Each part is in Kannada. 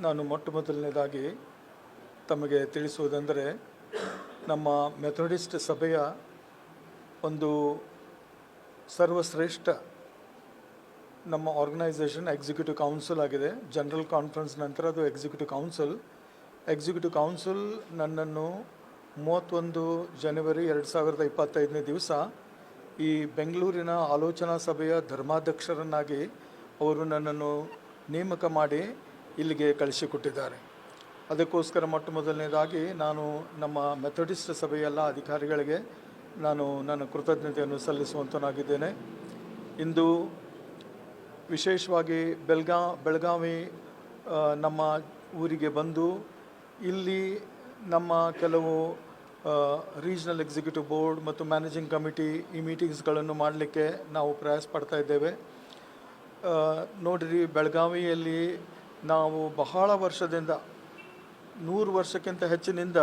ನಾನು ಮೊಟ್ಟ ಮೊದಲನೇದಾಗಿ ತಮಗೆ ತಿಳಿಸುವುದೆಂದರೆ, ನಮ್ಮ ಮೆಥಡಿಸ್ಟ್ ಸಭೆಯ ಒಂದು ಸರ್ವಶ್ರೇಷ್ಠ ನಮ್ಮ ಆರ್ಗನೈಸೇಷನ್ ಎಕ್ಸಿಕ್ಯೂಟಿವ್ ಕೌನ್ಸಿಲ್ ಆಗಿದೆ. ಜನರಲ್ ಕಾನ್ಫರೆನ್ಸ್ ನಂತರ ಅದು ಎಕ್ಸಿಕ್ಯೂಟಿವ್ ಕೌನ್ಸಿಲ್ ಎಕ್ಸಿಕ್ಯೂಟಿವ್ ಕೌನ್ಸಿಲ್ ನನ್ನನ್ನು ಮೂವತ್ತೊಂದು ಜನವರಿ ಎರಡು ಸಾವಿರದ ಇಪ್ಪತ್ತೈದನೇ ದಿವಸ ಈ ಬೆಂಗಳೂರಿನ ಆಲೋಚನಾ ಸಭೆಯ ಧರ್ಮಾಧ್ಯಕ್ಷರನ್ನಾಗಿ ಅವರು ನನ್ನನ್ನು ನೇಮಕ ಮಾಡಿ ಇಲ್ಲಿಗೆ ಕಳಿಸಿಕೊಟ್ಟಿದ್ದಾರೆ. ಅದಕ್ಕೋಸ್ಕರ ಮೊಟ್ಟ ಮೊದಲನೇದಾಗಿ ನಾನು ನಮ್ಮ ಮೆಥಡಿಸ್ಟ್ ಸಭೆಯ ಎಲ್ಲ ಅಧಿಕಾರಿಗಳಿಗೆ ನಾನು ನನ್ನ ಕೃತಜ್ಞತೆಯನ್ನು ಸಲ್ಲಿಸುವಂತನಾಗಿದ್ದೇನೆ. ಇಂದು ವಿಶೇಷವಾಗಿ ಬೆಳಗಾ ಬೆಳಗಾವಿ ನಮ್ಮ ಊರಿಗೆ ಬಂದು ಇಲ್ಲಿ ನಮ್ಮ ಕೆಲವು ರೀಜನಲ್ ಎಕ್ಸಿಕ್ಯೂಟಿವ್ ಬೋರ್ಡ್ ಮತ್ತು ಮ್ಯಾನೇಜಿಂಗ್ ಕಮಿಟಿ ಈ ಮೀಟಿಂಗ್ಸ್ಗಳನ್ನು ಮಾಡಲಿಕ್ಕೆ ನಾವು ಪ್ರಯಾಸ ಪಡ್ತಾ ಇದ್ದೇವೆ. ನೋಡಿರಿ ಬೆಳಗಾವಿಯಲ್ಲಿ ನಾವು ಬಹಳ ವರ್ಷದಿಂದ, ನೂರು ವರ್ಷಕ್ಕಿಂತ ಹೆಚ್ಚಿನಿಂದ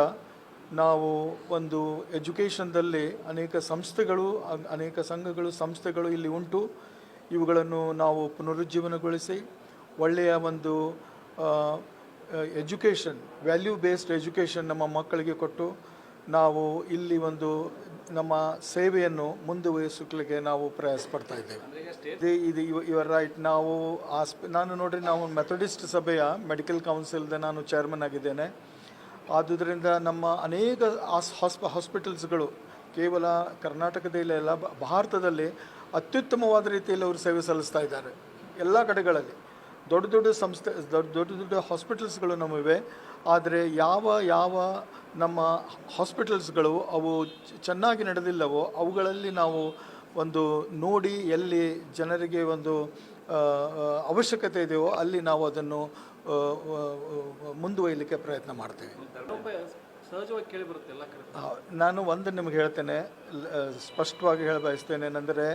ನಾವು ಒಂದು ಎಜುಕೇಷನ್ದಲ್ಲಿ ಅನೇಕ ಸಂಸ್ಥೆಗಳು, ಅನೇಕ ಸಂಘಗಳು, ಸಂಸ್ಥೆಗಳು ಇಲ್ಲಿ ಉಂಟು. ಇವುಗಳನ್ನು ನಾವು ಪುನರುಜ್ಜೀವನಗೊಳಿಸಿ ಒಳ್ಳೆಯ ಒಂದು ಎಜುಕೇಷನ್ ವ್ಯಾಲ್ಯೂ ಬೇಸ್ಡ್ ಎಜುಕೇಷನ್ ನಮ್ಮ ಮಕ್ಕಳಿಗೆ ಕೊಟ್ಟು ನಾವು ಇಲ್ಲಿ ಒಂದು ನಮ್ಮ ಸೇವೆಯನ್ನು ಮುಂದುವರಿಸಲಿಕ್ಕೆ ನಾವು ಪ್ರಯಾಸ ಪಡ್ತಾ ಇದ್ದೇವೆ. ಇದು ಇವರ್ ರೈಟ್ ನಾವು ಆಸ್ಪ ನಾನು ನೋಡ್ರಿ ನಾವು ಮೆಥಡಿಸ್ಟ್ ಸಭೆಯ ಮೆಡಿಕಲ್ ಕೌನ್ಸಿಲ್ದ ನಾನು ಚೇರ್ಮನ್ ಆಗಿದ್ದೇನೆ. ಆದುದರಿಂದ ನಮ್ಮ ಅನೇಕ ಆಸ್ ಹಾಸ್ಪ ಹಾಸ್ಪಿಟಲ್ಸ್ಗಳು ಕೇವಲ ಕರ್ನಾಟಕದಲ್ಲಿ ಅಲ್ಲ ಭಾರತದಲ್ಲಿ ಅತ್ಯುತ್ತಮವಾದ ರೀತಿಯಲ್ಲಿ ಅವರು ಸೇವೆ ಸಲ್ಲಿಸ್ತಾ ಇದ್ದಾರೆ. ಎಲ್ಲ ಕಡೆಗಳಲ್ಲಿ. ದೊಡ್ಡ ದೊಡ್ಡ ಸಂಸ್ಥೆ ದೊಡ್ಡ ದೊಡ್ಡ ದೊಡ್ಡ ಹಾಸ್ಪಿಟಲ್ಸ್ಗಳು ನಮ್ಮಿವೆ. ಆದರೆ ಯಾವ ಯಾವ ನಮ್ಮ ಹಾಸ್ಪಿಟಲ್ಸ್ಗಳು ಅವು ಚೆನ್ನಾಗಿ ನಡೆದಿಲ್ಲವೋ ಅವುಗಳಲ್ಲಿ ನಾವು ಒಂದು ನೋಡಿ ಎಲ್ಲಿ ಜನರಿಗೆ ಒಂದು ಅವಶ್ಯಕತೆ ಇದೆಯೋ ಅಲ್ಲಿ ನಾವು ಅದನ್ನು ಮುಂದುವರಿಲಿಕ್ಕೆ ಪ್ರಯತ್ನ ಮಾಡ್ತೇವೆ. ನಾನು ಒಂದು ನಿಮಗೆ ಹೇಳ್ತೇನೆ ಸ್ಪಷ್ಟವಾಗಿ ಹೇಳ ಬಯಸ್ತೇನೆ ಏನೆಂದರೆ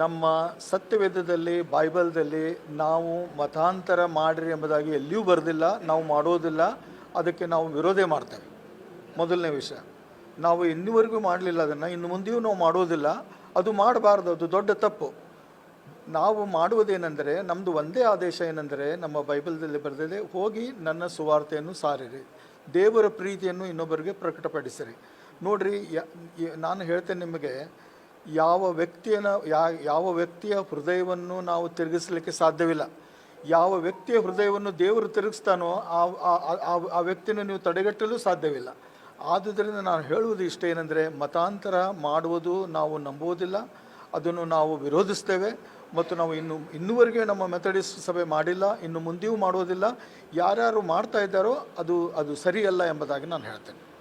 ನಮ್ಮ ಸತ್ಯವೇದದಲ್ಲಿ, ಬೈಬಲ್ದಲ್ಲಿ ನಾವು ಮತಾಂತರ ಮಾಡಿರಿ ಎಂಬುದಾಗಿ ಎಲ್ಲಿಯೂ ಬರೆದಿಲ್ಲ, ನಾವು ಮಾಡೋದಿಲ್ಲ, ಅದಕ್ಕೆ ನಾವು ವಿರೋಧ ಮಾಡ್ತೇವೆ. ಮೊದಲನೇ ವಿಷಯ, ನಾವು ಇನ್ನುವರೆಗೂ ಮಾಡಲಿಲ್ಲ ಅದನ್ನು, ಇನ್ನು ಮುಂದೆಯೂ ನಾವು ಮಾಡೋದಿಲ್ಲ, ಅದು ಮಾಡಬಾರ್ದು, ಅದು ದೊಡ್ಡ ತಪ್ಪು. ನಾವು ಮಾಡುವುದೇನೆಂದರೆ ನಮ್ಮದು ಒಂದೇ ಆದೇಶ ಏನೆಂದರೆ, ನಮ್ಮ ಬೈಬಲ್ದಲ್ಲಿ ಬರೆದಿದೆ, ಹೋಗಿ ನನ್ನ ಸುವಾರ್ತೆಯನ್ನು ಸಾರಿರಿ, ದೇವರ ಪ್ರೀತಿಯನ್ನು ಇನ್ನೊಬ್ಬರಿಗೆ ಪ್ರಕಟಪಡಿಸಿರಿ. ನೋಡ್ರಿ ನಾನು ಹೇಳ್ತೇನೆ ನಿಮಗೆ ಯಾವ ವ್ಯಕ್ತಿಯನ್ನು ಯಾವ ವ್ಯಕ್ತಿಯ ಹೃದಯವನ್ನು ನಾವು ತಿರುಗಿಸಲಿಕ್ಕೆ ಸಾಧ್ಯವಿಲ್ಲ. ಯಾವ ವ್ಯಕ್ತಿಯ ಹೃದಯವನ್ನು ದೇವರು ತಿರುಗಿಸ್ತಾನೋ ಆ, ಆ- ವ್ಯಕ್ತಿಯನ್ನು ನೀವು ತಡೆಗಟ್ಟಲು ಸಾಧ್ಯವಿಲ್ಲ. ಆದುದರಿಂದ ನಾನು ಹೇಳುವುದು ಇಷ್ಟ ಏನೆಂದರೆ, ಮತಾಂತರ ಮಾಡುವುದು ನಾವು ನಂಬುವುದಿಲ್ಲ. ಅದನ್ನು ನಾವು ವಿರೋಧಿಸ್ತೇವೆ. ಮತ್ತು ನಾವು ಇನ್ನು, ಇನ್ನುವರೆಗೆ ನಮ್ಮ ಮೆಥಡಿಸ್ ಸಭೆ ಮಾಡಿಲ್ಲ, ಇನ್ನು ಮುಂದೆಯೂ ಮಾಡುವುದಿಲ್ಲ. ಯಾರ್ಯಾರು ಮಾಡ್ತಾ ಇದ್ದಾರೋ ಅದು ಅದು ಸರಿಯಲ್ಲ ಎಂಬುದಾಗಿ ನಾನು ಹೇಳ್ತೇನೆ.